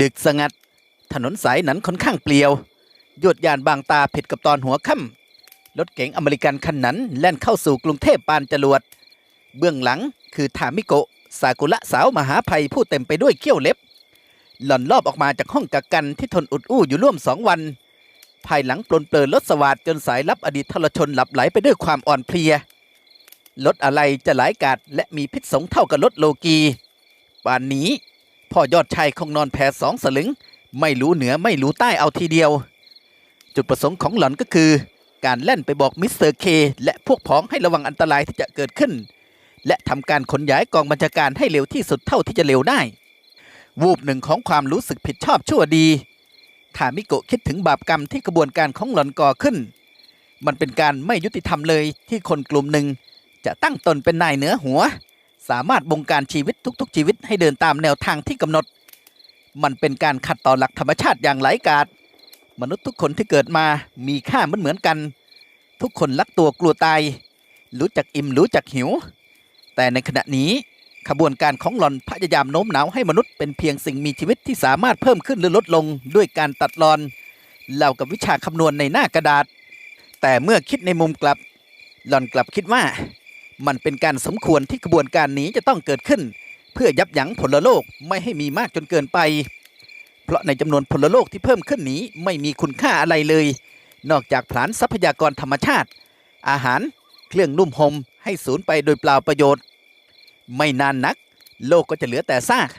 ดึกสงัด ถนนสายนั้นค่อนข้างเปลี่ยว ยวดยานบางตาผิดกับตอนหัวค่ำรถเก๋งอเมริกันคันนั้นแล่นเข้าสู่กรุงเทพปานจรวด เบื้องหลังคือทามิโกะซากุระสาวมหาภัยผู้เต็มไปด้วยเขี้ยวเล็บ หล่อนลอบออกมาจากห้องกักกันที่ทนอุดอู้อยู่ร่วมสองวัน ภายหลังปลนเปลือรถสวัสดจนสายลับอดีตทรชนหลับไหลไปด้วยความอ่อนเพลียรถอะไรจะหลายกาดและมีพิษสงเท่ากับรถโลกีป่านนี้ พ่อยอดชายคงนอนแพสองสลึง ไม่รู้เหนือไม่รู้ใต้เอาทีเดียว จุดประสงค์ของหล่อนก็คือ การแล่นไปบอกมิสเตอร์เคและพวกพ้องให้ระวังอันตรายที่จะเกิดขึ้น และทำการขนย้ายกองบัญชาการให้เร็วที่สุดเท่าที่จะเร็วได้ วูบหนึ่งของความรู้สึกผิดชอบชั่วดีทามิโกะคิดถึงบาปกรรมที่กระบวนการของหล่อนก่อขึ้น มันเป็นการไม่ยุติธรรมเลยที่คนกลุ่มหนึ่งจะตั้งตนเป็นนายเหนือหัว สามารถบงการชีวิตทุกๆ ชีวิตให้เดินตามแนวทางที่กำหนด มันเป็นการขัดต่อหลักธรรมชาติอย่างไร้กาศมนุษย์ทุกคนที่เกิดมามีค่าเหมือนเหมือนกัน ทุกคนรักตัวกลัวตาย รู้จักอิ่มรู้จักหิว แต่ในขณะนี้ขบวนการของหลอนพยายามโน้มน้าวให้มนุษย์เป็นเพียงสิ่งมีชีวิตที่สามารถเพิ่มขึ้นหรือลดลงด้วยการตัดรอนเล่ากับวิชาคำนวณในหน้ากระดาษ แต่เมื่อคิดในมุมกลับ หลอนกลับคิดว่า มันเป็นการสมควรที่กระบวนการนี้จะต้องเกิดขึ้น เพื่อยับยั้งพลโลกไม่ให้มีมากจนเกินไป เพราะในจำนวนพลโลกที่เพิ่มขึ้นนี้ไม่มีคุณค่าอะไรเลย นอกจากผลานทรัพยากรธรรมชาติ อาหารเครื่องนุ่มห่มให้สูญไปโดยเปล่าประโยชน์ ไม่นานนัก โลกก็จะเหลือแต่ซาก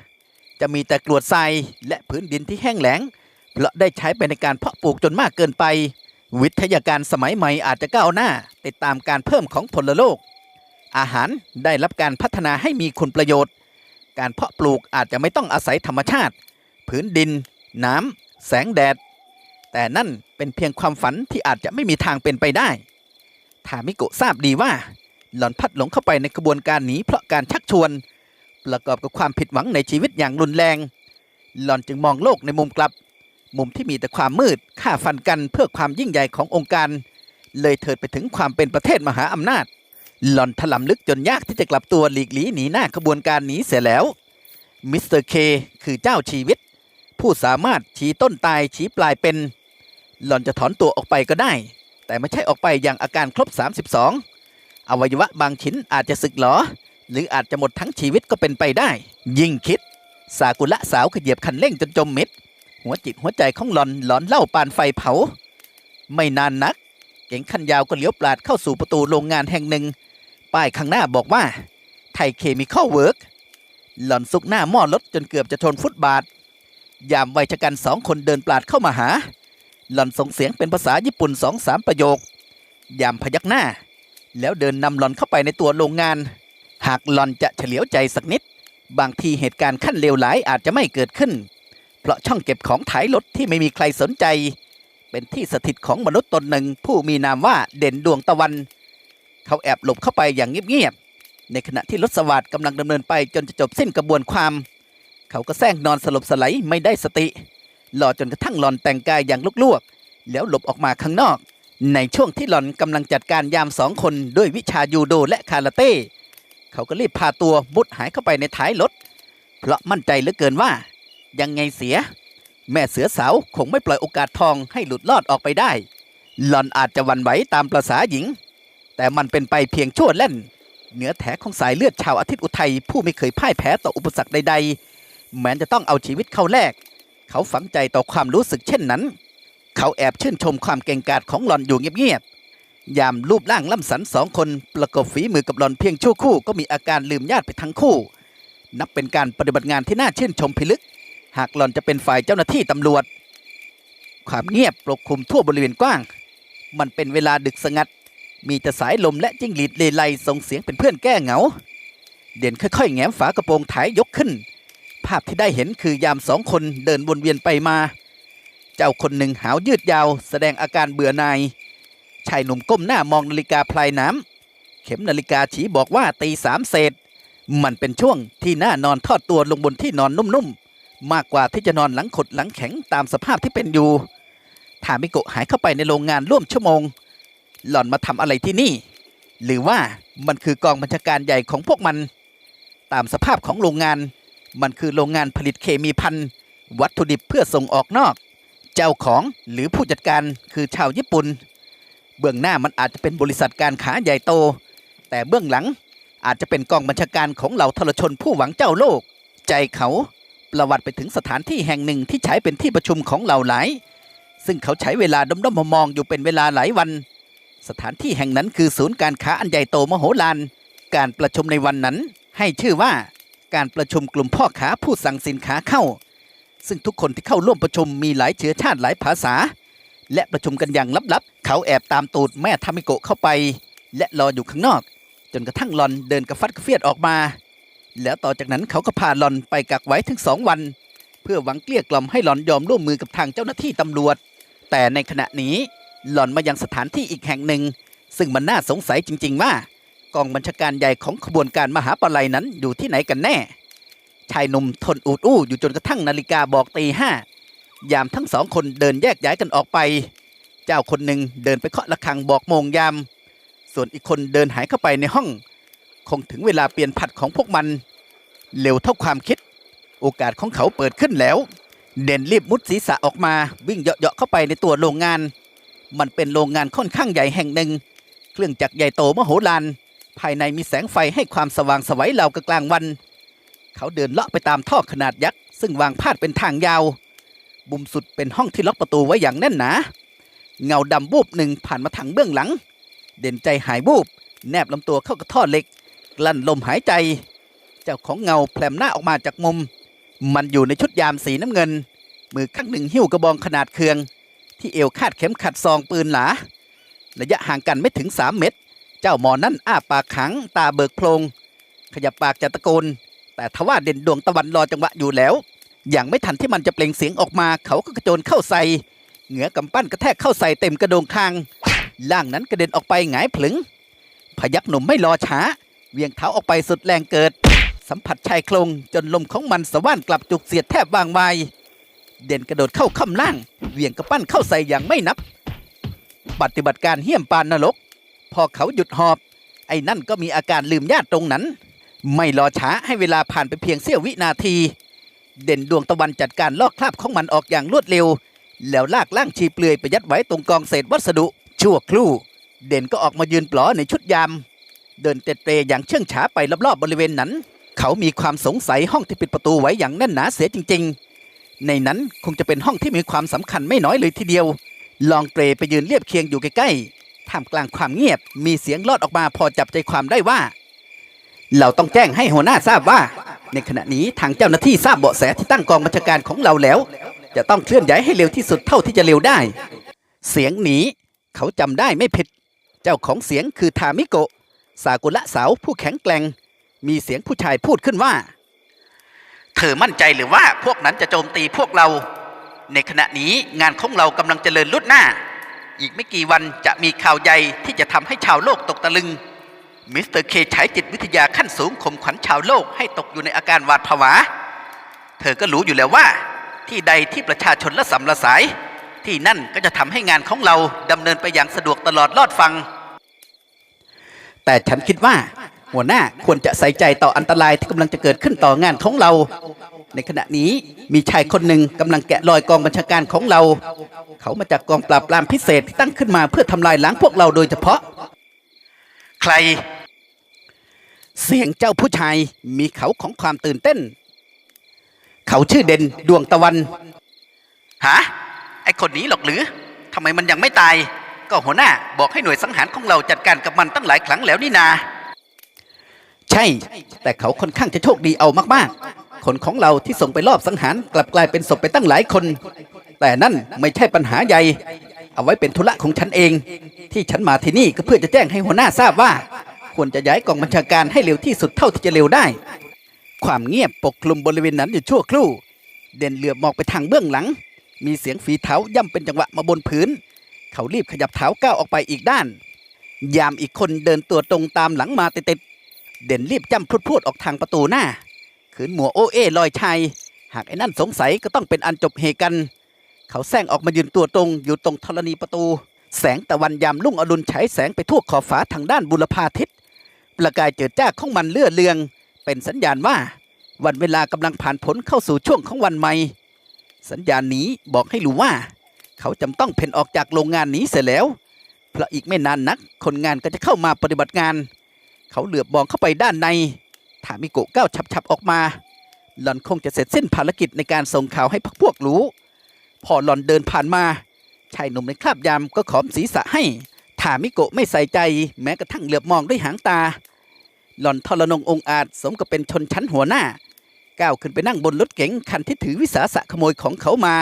จะมีแต่กรวดทรายและพื้นดินที่แห้งแล้งเพราะได้ใช้ไปในการเพาะปลูกจนมากเกินไป วิทยาการสมัยใหม่อาจจะก้าวหน้า ติดตามการเพิ่มของพลโลก อาหารได้รับการพัฒนาให้มีคุณประโยชน์ การเพาะปลูกอาจจะไม่ต้องอาศัยธรรมชาติ พื้นดิน น้ำแสงแดด แต่นั่นเป็นเพียงความฝันที่อาจจะไม่มีทางเป็นไปได้ทามิโกะทราบดีว่า หล่อนพัดหลงเข้าไปในกระบวนการนี้เพราะการชักชวน ประกอบกับความผิดหวังในชีวิตอย่างรุนแรง หล่อนจึงมองโลกในมุมกลับ มุมที่มีแต่ความมืดฆ่าฟันกันเพื่อความยิ่งใหญ่ขององค์การ เลยเถิดไปถึงความเป็นประเทศมหาอำนาจ หล่อนถลำลึกจนยากที่จะกลับตัวหลีกหลีหนีหน้าขบวนการนี้เสียแล้ว มิสเตอร์เคคือเจ้าชีวิต ผู้สามารถชี้ต้นตายชี้ปลายเป็น หล่อนจะถอนตัวออกไปก็ได้ แต่ไม่ใช่ออกไปอย่างอาการครบ 32 อวัยวะบางชิ้นอาจจะสึกหรอ หรืออาจจะหมดทั้งชีวิตก็เป็นไปได้ ยิ่งคิด สากุละสาวขยียบคันเร่งจนจมมิด หัวจิตหัวใจของหลอนหลอนเล่าปานไฟเผา ไม่นานนัก เก๋งคันยาวก็เลี้ยวปลาดเข้าสู่ประตูโรงงานแห่งหนึ่ง ป้ายข้างหน้าบอกว่า ไทยเคมีคอลเวิร์กหล่อนซุกหน้าหม้อรถจนเกือบจะชนฟุตบาท ยามวัยชะกันสองคนเดินปลาดเข้ามาหา หล่อนส่งเสียงเป็นภาษาญี่ปุ่นสองสามประโยค ยามพยักหน้า แล้วเดินนำหล่อนเข้าไปในตัวโรงงาน หากหล่อนจะเฉลียวใจสักนิด บางทีเหตุการณ์ขั้นเลวร้ายอาจจะไม่เกิดขึ้น เพราะช่องเก็บของถ่ายรถที่ไม่มีใครสนใจ เป็นที่สถิตของมนุษย์ตนหนึ่งผู้มีนามว่าเด่นดวงตะวัน เขาแอบหลบเข้าไปอย่างเงียบๆในขณะที่รถสวัสดกำลังดำเนินไปจนจะจบสิ้นกระบวนความ เขาก็แซงนอนสลบสไลด์ไม่ได้สติรอจนกระทั่งหลอนแต่งกายอย่างลวกๆ แล้วหลบออกมาข้างนอก ในช่วงที่หลอนกำลังจัดการยามสองคนด้วยวิชายูโดและคาราเต้เขาก็รีบพาตัวมุดหายเข้าไปในท้ายรถเพราะมั่นใจเหลือเกินว่า ยังไงเสีย แม่เสือสาวคงไม่ปล่อยโอกาสทองให้หลุดลอดออกไปได้ หลอนอาจจะวันไหวตามประษาหญิง แต่มันเป็นไปเพียงชั่วเล่น เหนือแถของสายเลือดชาวอาทิตย์อุทัยผู้ไม่เคยพ่ายแพ้ต่ออุปสรรคใดๆแม้จะต้องเอาชีวิตเข้าแลกเขาฝังใจต่อความรู้สึกเช่นนั้น เขาแอบชื่นชมความเก่งกาจของหลอนอยู่เงียบๆยามรูปร่างล่ำสันสองคนประกบฝีมือกับหลอนเพียงชั่วคู่ก็มีอาการลืมญาติไปทั้งคู่ นับเป็นการปฏิบัติงานที่น่าชื่นชมพิลึก หากหลอนจะเป็นฝ่ายเจ้าหน้าที่ตำรวจ ความเงียบปกคลุมทั่วบริเวณกว้าง มันเป็นเวลาดึกสงัด มีแต่สายลมและจิ้งหรีดเลไลส่งเสียงเป็นเพื่อนแก้เหงา เด่นค่อยๆแง้มฝากระโปรงถ่ายยกขึ้น ภาพที่ได้เห็นคือยามสองคนเดินวนเวียนไปมา เจ้าคนหนึ่งหาวยืดยาว แสดงอาการเบื่อหน่ายชายหนุ่มก้มหน้ามองนาฬิกาพลายน้ำเข็มนาฬิกาชี้บอกว่าตีสามเศษ มันเป็นช่วงที่หน่านอนทอดตัวลงบนที่นอนนุ่มๆมากกว่าที่จะนอนหลังขดหลังแข็งตามสภาพที่เป็นอยู่ทามิโกะหายเข้าไปในโรงงานร่วมชั่วโมง หล่อนมาทำอะไรที่นี่ หรือว่ามันคือกองบัญชาการใหญ่ของพวกมัน ตามสภาพของโรงงาน มันคือโรงงานผลิตเคมีพันวัตถุดิบเพื่อส่งออกนอก เจ้าของหรือผู้จัดการคือชาวญี่ปุ่น เบื้องหน้ามันอาจจะเป็นบริษัทการค้าใหญ่โต แต่เบื้องหลังอาจจะเป็นกองบัญชาการของเหล่าทรชนผู้หวังเจ้าโลก ใจเขาประวัติไปถึงสถานที่แห่งหนึ่งที่ใช้เป็นที่ประชุมของเหล่าหลาย ซึ่งเขาใช้เวลาด้อมๆมองอยู่เป็นเวลาหลายวัน สถานที่แห่งนั้นคือศูนย์การค้าอันใหญ่โตมโหฬารการประชุมในวันนั้น ให้ชื่อว่าการประชุมกลุ่มพ่อค้าผู้สั่งสินค้าเข้า ซึ่งทุกคนที่เข้าร่วมประชุมมีหลายเชื้อชาติหลายภาษา และประชุมกันอย่างลับๆ เขาแอบตามตูดแม่ทามิโกะเข้าไป และรออยู่ข้างนอก จนกระทั่งหลอนเดินกระฟัดกระเฟียดออกมา แล้วต่อจากนั้นเขาก็พาหลอนไปกักไว้ถึงสองวัน เพื่อหวังเกลี้ยกล่อมให้หลอนยอมร่วมมือกับทางเจ้าหน้าที่ตำรวจ แต่ในขณะนี้ หล่อนมายังสถานที่อีกแห่งหนึ่ง ซึ่งมันน่าสงสัยจริง ๆ ว่ากองบัญชาการใหญ่ของขบวนการมหาปลัยนั้นอยู่ที่ไหนกันแน่ ชายหนุ่มทนอูดอู้อยู่จนกระทั่งนาฬิกาบอกตีห้ายามทั้งสองคนเดินแยกย้ายกันออกไป เจ้าคนหนึ่งเดินไปเคาะระฆังบอกโมงยาม ส่วนอีกคนเดินหายเข้าไปในห้อง คงถึงเวลาเปลี่ยนผัดของพวกมัน เร็วเท่าความคิด โอกาสของเขาเปิดขึ้นแล้ว เด่นรีบมุดศีรษะออกมาวิ่งเหาะๆเข้าไปในตัวโรงงาน มันเป็นโรงงานค่อนข้างใหญ่แห่งหนึ่ง เครื่องจักรใหญ่โตมโหฬารภายในมีแสงไฟให้ความสว่างสวัยราวกับกลางวัน เขาเดินเลาะไปตามท่อขนาดยักษ์ซึ่งวางพาดเป็นทางยาวบุมสุดเป็นห้องที่ล็อกประตูไว้อย่างแน่นหนา เงาดำบูบหนึ่งผ่านมาทางเบื้องหลัง เด่นใจหายบูบ แนบลำตัวเข้ากับท่อเหล็ก กลั้นลมหายใจ เจ้าของเงาแผลมหน้าออกมาจากมุม มันอยู่ในชุดยามสีน้ำเงิน มือข้างหนึ่งหิ้วกระบองขนาดเคือง ที่เอวคาดเข็มขัดซองปืนหลาระยะห่างกันไม่ถึง 3 เมตร เจ้าหมอนั่นอ้าปากขังตาเบิกโพลงขยับปากจะตะโกน แต่ทว่าเด่นดวงตะวันรอจังหวะอยู่แล้ว อย่างไม่ทันที่มันจะเปล่งเสียงออกมา เขาก็กระโจนเข้าใส่เหงือกำปั้นกระแทกเข้าใส่เต็มกระโดงคางล่างนั้นกระเด็นออกไปหงายผลึง พยักหนุ่มไม่รอช้า เวียงเท้าออกไปสุดแรงเกิด สัมผัสชายโครงจนลมของมันสว่านกลับจุกเสียดแทบวางวา เด่นกระโดดเข้าค่ำล่าง เหวี่ยงกระปั้นเข้าใส่อย่างไม่นับ ปฏิบัติการเหี้ยมปานนรก พอเขาหยุดหอบ ไอ้นั่นก็มีอาการลืมญาติตรงนั้น ไม่รอช้าให้เวลาผ่านไปเพียงเสี้ยววินาที เด่นดวงตะวันจัดการลอกคราบของมันออกอย่างรวดเร็ว แล้วลากล่างชีเปลือยไปยัดไว้ตรงกองเศษวัสดุ ชั่วครู่ เด่นก็ออกมายืนปลอในชุดยาม เดินเตะเตะอย่างเชื่องช้าไปรอบๆบริเวณนั้น เขามีความสงสัยห้องที่ปิดประตูไว้อย่างแน่นหนาเสียจริง ๆ ในนั้นคงจะเป็นห้องที่มีความสำคัญไม่น้อยเลยทีเดียว ลองเตรไปยืนเรียบเคียงอยู่ใกล้ๆท่ามกลางความเงียบมีเสียงลอดออกมาพอจับใจความได้ว่า เราต้องแจ้งให้หัวหน้าทราบว่า ในขณะนี้ทางเจ้าหน้าที่ทราบเบาะแสที่ตั้งกองบัญชาการของเราแล้ว จะต้องเคลื่อนย้ายให้เร็วที่สุดเท่าที่จะเร็วได้ เสียงหนีเขาจำได้ไม่ผิด เจ้าของเสียงคือทามิโกะสากุระสาวผู้แข็งแกร่ง มีเสียงผู้ชายพูดขึ้นว่า เธอมั่นใจหรือว่าพวกนั้นจะโจมตีพวกเรา ในขณะนี้งานของเรากำลังเจริญลุดหน้า อีกไม่กี่วันจะมีข่าวใหญ่ที่จะทำให้ชาวโลกตกตะลึง มิสเตอร์เคใช้จิตวิทยาขั้นสูงข่มขวัญชาวโลกให้ตกอยู่ในอาการหวาดผวา เธอก็รู้อยู่แล้วว่า ที่ใดที่ประชาชนละสำละสาย ที่นั่นก็จะทำให้งานของเราดำเนินไปอย่างสะดวกตลอดรอดฟัง แต่ฉันคิดว่า หัวหน้าควรจะใส่ใจต่ออันตรายที่กำลังจะเกิดขึ้นต่องานของเรา ในขณะนี้มีชายคนหนึ่งกำลังแกะรอยกองบัญชาการของเรา เขามาจากกองปราบปรามพิเศษที่ตั้งขึ้นมาเพื่อทำลายล้างพวกเราโดยเฉพาะ ใคร เสียงเจ้าผู้ชายมีเขาของความตื่นเต้น เขาชื่อเด่นดวงตะวันฮะไอคนนี้หรอกหรือทำไมมันยังไม่ตาย ก็หัวหน้าบอกให้หน่วยสังหารของเราจัดการกับมันตั้งหลายครั้งแล้วนี่นา ใช่ แต่เขาค่อนข้างจะโชคดีเอามากๆ คนของเราที่ส่งไปรอบสังหารกลับกลายเป็นศพไปตั้งหลายคน แต่นั่นไม่ใช่ปัญหาใหญ่ เอาไว้เป็นธุระของฉันเอง ที่ฉันมาที่นี่ก็เพื่อจะแจ้งให้หัวหน้าทราบว่า ควรจะย้ายกองบัญชาการให้เร็วที่สุดเท่าที่จะเร็วได้ ความเงียบปกคลุมบริเวณนั้นอยู่ชั่วครู่ เด่นเหลือบมองไปทางเบื้องหลัง มีเสียงฝีเท้าย่ำเป็นจังหวะมาบนพื้น เขารีบขยับเท้าก้าวออกไปอีกด้าน ยามอีกคนเดินตัวตรงตามหลังมาติดๆ เด่นรีบจำพรวดพรวดออกทางประตูหน้า ขืนหมัวโอเอลอยชัย หากไอ้นั่นสงสัยก็ต้องเป็นอันจบเหตุกัน เขาแซงออกมายืนตัวตรงอยู่ตรงธรณีประตู แสงตะวันยามลุ่งอรุณฉายแสงไปทั่วขอบฟ้าทางด้านบุรพาทิศประกายเจิดจ้าของมันเลื่อเลือง เป็นสัญญาณว่า วันเวลากำลังผ่านผลเข้าสู่ช่วงของวันใหม่ สัญญาณนี้บอกให้รู้ว่า เขาจำต้องเพ่นออกจากโรงงานนี้เสียแล้วเพราะอีกไม่นานนัก คนงานก็จะเข้ามาปฏิบัติงาน เขาเหลือบมองเข้าไปด้านในถามิโกะก้าวฉับๆออกมา หล่อนคงจะเสร็จสิ้นภารกิจในการส่งข่าวให้พวกพวกรู้ พอหล่อนเดินผ่านมา ชายหนุ่มในคราบยามก็ขอมศีรษะให้ถามิโกะไม่ใส่ใจ แม้กระทั่งเหลือบมองด้วยหางตา หล่อนทรนงองอาจสมกับเป็นชนชั้นหัวหน้า ก้าวขึ้นไปนั่งบนรถเก๋งคันที่ถือวิสาสะขโมยของเขามา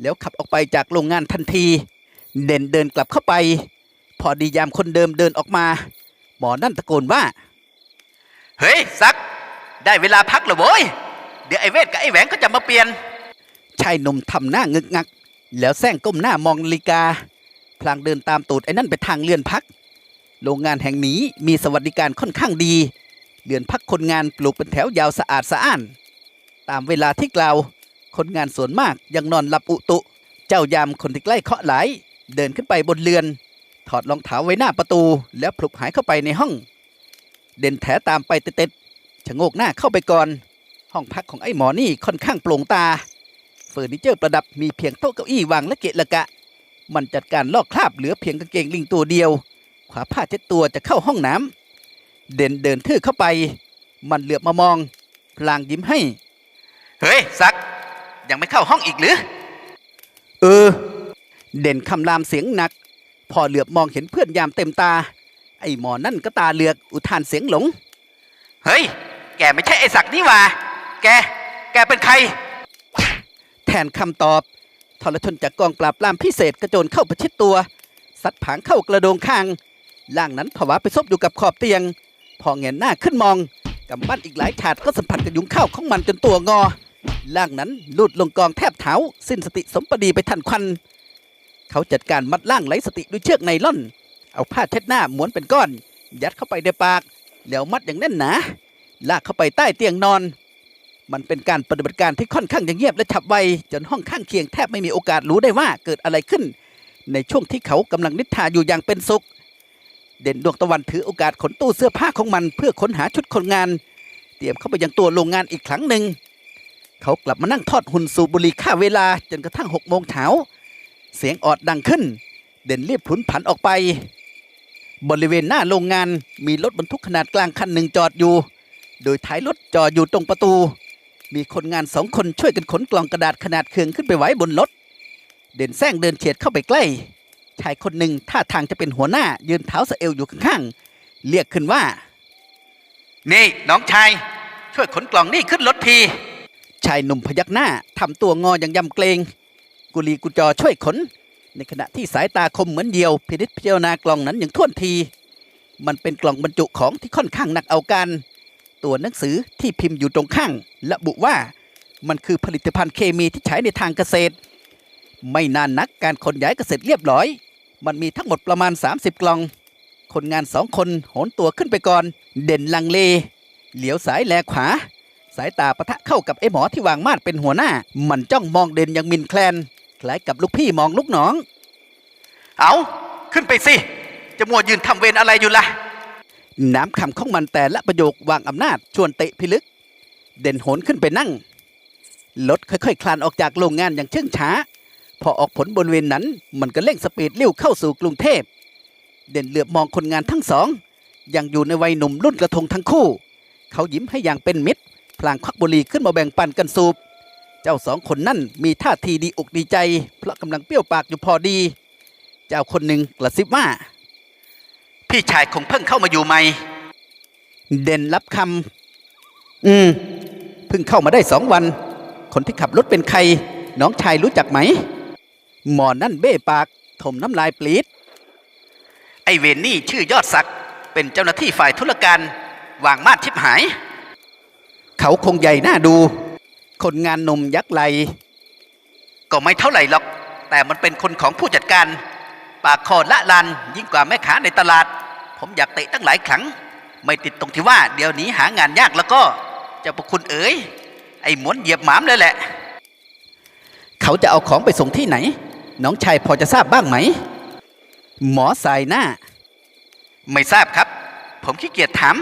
แล้วขับออกไปจากโรงงานทันที เด่นเดินกลับเข้าไป พอดียามคนเดิมเดินออกมา หมอนั่นตะโกนว่า เฮ้ยซัก ได้เวลาพักแล้วโว้ย เดี๋ยวไอ้เวทกับไอ้แหวงก็จะมาเปลี่ยน ชายหนุ่มทำหน้างึกงัก แล้วแซงก้มหน้ามองนาฬิกา พลางเดินตามตูดไอ้นั่นไปทางเลื่อนพัก โรงงานแห่งนี้มีสวัสดิการค่อนข้างดีเรือนพักคนงานปลูกเป็นแถวยาวสะอาดสะอ้าน ตามเวลาที่กล่าว คนงานส่วนมากยังนอนหลับอุตุ เจ้ายามคนที่ใกล้เคาะหลายเดินขึ้นไปบนเรือน ถอดรองเท้าไว้หน้าประตู แล้วพลุกหายเข้าไปในห้อง เด่นแถตามไปเต็ดๆชะโงกหน้าเข้าไปก่อน ห้องพักของไอ้หมอนี่ค่อนข้างโปร่งตาเฟอร์นิเจอร์ประดับมีเพียงโต๊ะเก้าอี้วางและเกะละกะ มันจัดการลอกคราบเหลือเพียงกางเกงลิงตัวเดียว ขวาผ้าเช็ดตัวจะเข้าห้องน้ำเด่นเดินทื่อเข้าไป มันเหลือบมามองพลางยิ้มให้ เฮ้ยซัก ยังไม่เข้าห้องอีกหรือ เออ เด่นคำรามเสียงหนัก พอเหลือบมองเห็นเพื่อนยามเต็มตา ไอ้หมอนั่นก็ตาเหลือกอุทานเสียงหลง เฮ้ย แกไม่ใช่ไอ้ศักดิ์นี่หว่า แก แกเป็นใคร แทนคำตอบทรชนจากกองปราบปรามพิเศษกระโจนเข้าประชิดตัวสัดผางเข้ากระโดงคางล่างนั้นผวาไปซบอยู่กับขอบเตียง พอเงยหน้าขึ้นมองกำปั้นอีกหลายถาดก็สัมผัสกับยุงเข้าของมันจนตัวงอ ล่างนั้นหลุดลงกองแทบเท้าสิ้นสติสมปดีไปทันควัน เขาจัดการมัดล่างไร้สติด้วยเชือกไนล่อน เอาผ้าเช็ดหน้าม้วนเป็นก้อน ยัดเข้าไปในปาก แล้วมัดอย่างแน่นหนา ลากเข้าไปใต้เตียงนอน มันเป็นการปฏิบัติการที่ค่อนข้างจะเงียบและฉับไว จนห้องข้างเคียงแทบไม่มีโอกาสรู้ได้ว่าเกิดอะไรขึ้น ในช่วงที่เขากำลังนิทราอยู่อย่างเป็นสุข เด่นดวงตะวันถือโอกาสขนตู้เสื้อผ้าของมันเพื่อค้นหาชุดคนงาน เตรียมเข้าไปยังตัวโรงงานอีกครั้งหนึ่งเขากลับมานั่งทอดหุ่นสูบบุหรี่ฆ่าเวลาจนกระทั่งหกโมงเช้า เสียงออดดังขึ้น เด่นรีบพลุนผันออกไป บริเวณหน้าโรงงานมีรถบรรทุกขนาดกลางคันหนึ่งจอดอยู่ โดยท้ายรถจอดอยู่ตรงประตู มีคนงานสองคนช่วยกันขนกล่องกระดาษขนาดเคืองขึ้นไปไว้บนรถ เด่นแซงเดินเฉียดเข้าไปใกล้ ชายคนหนึ่งท่าทางจะเป็นหัวหน้ายืนเท้าสะเอวอยู่ข้างๆ เรียกขึ้นว่า นี่น้องชาย ช่วยขนกล่องนี่ขึ้นรถที ชายหนุ่มพยักหน้าทำตัวงออย่างยำเกรง กุลีกุจอช่วยขน ในขณะที่สายตาคมเหมือนเดียว พินิจพิจารณากล่องนั้นอย่างท่วนที มันเป็นกล่องบรรจุของที่ค่อนข้างหนักเอาการตัวหนังสือที่พิมพ์อยู่ตรงข้างระบุว่ามันคือผลิตภัณฑ์เคมีที่ใช้ในทางเกษตร ไม่นานนักการขนย้ายเกษตรเรียบร้อย มันมีทั้งหมดประมาณ 30 กล่อง คนงานสองคนโหนตัวขึ้นไปก่อน เด่นลังเล เหลียวซ้ายแลขวา สายตาปะทะเข้ากับไอ้หมอที่วางมาดเป็นหัวหน้า มันจ้องมองเด่นอย่างมินแคลน คล้ายกับลูกพี่มองลูกน้อง เอาขึ้นไปสิ จะมัวยืนทำเวรอะไรอยู่ล่ะ น้ำคำของมันแต่ละประโยควางอำนาจชวนเตะพิลึก เด่นโหนขึ้นไปนั่ง รถค่อยๆ คลานออกจากโรงงานอย่างเชื่องช้า พอออกผลบริเวณนั้น มันก็เร่งสปีดเลี้ยวเข้าสู่กรุงเทพ เด่นเหลือบมองคนงานทั้งสอง ยังอยู่ในวัยหนุ่มรุ่นกระทงทั้งคู่ เขายิ้มให้อย่างเป็นมิตร พลางควักบุหรี่ขึ้นมาแบ่งปันกันสูบ เจ้าสองคนนั่นมีท่าทีดีอกดีใจ เพราะกำลังเปรี้ยวปากอยู่พอดี เจ้าคนหนึ่งกระซิบว่า พี่ชายคงเพิ่งเข้ามาอยู่ใหม่ เด่นรับคำอืมเพิ่งเข้ามาได้สองวัน คนที่ขับรถเป็นใคร น้องชายรู้จักไหม หมอนั่นเบ้ปากถมน้ำลายปลีดไอเวนนี่ชื่อยอดศักเป็นเจ้าหน้าที่ฝ่ายธุรการวางมาดทิพหาย เขาคงใหญ่หน้าดู คนงานหนุ่มยักษ์ไหลก็ไม่เท่าไหร่หรอก แต่มันเป็นคนของผู้จัดการ ปากคอละลานยิ่งกว่าแม่ค้าในตลาด ผมอยากเตะตั้งหลายครั้ง ไม่ติดตรงที่ว่าเดี๋ยวนี้หางานยากแล้วก็เจ้าประคุณเอ๋ยไอ้หมวนเหยียบหมามเลยแหละ เขาจะเอาของไปส่งที่ไหน น้องชายพอจะทราบบ้างไหม หมอสายหน้า ไม่ทราบครับ ผมขี้เกียจถาม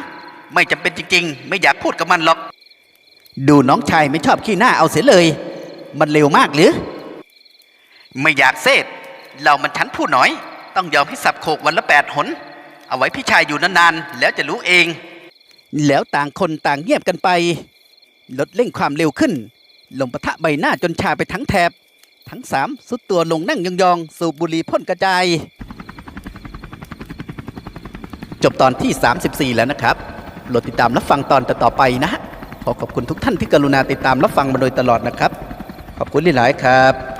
ไม่จำเป็นจริง ๆ ไม่อยากพูดกับมันหรอก ดูน้องชายไม่ชอบขี้หน้าเอาเสียเลย มันเร็วมากหรือ ไม่อยากเซตเรามันชั้นผู้น้อย ต้องยอมให้สับโขกวันละแปดหน เอาไว้พี่ชายอยู่นานๆ แล้วจะรู้เอง แล้วต่างคนต่างเงียบกันไป ลดเร่งความเร็วขึ้นลงปะทะใบหน้าจนชาไปทั้งแถบ ทั้งสามสุดตัวลงนั่งยองๆ สูบบุหรี่พ่นกระจาย จบตอนที่ 34 แล้วนะครับโปรดติดตามรับฟังตอนต่อๆไปนะฮะ ขอขอบคุณทุกท่านที่กรุณาติดตามรับฟังมาโดยตลอดนะครับ ขอบคุณหลายๆครับ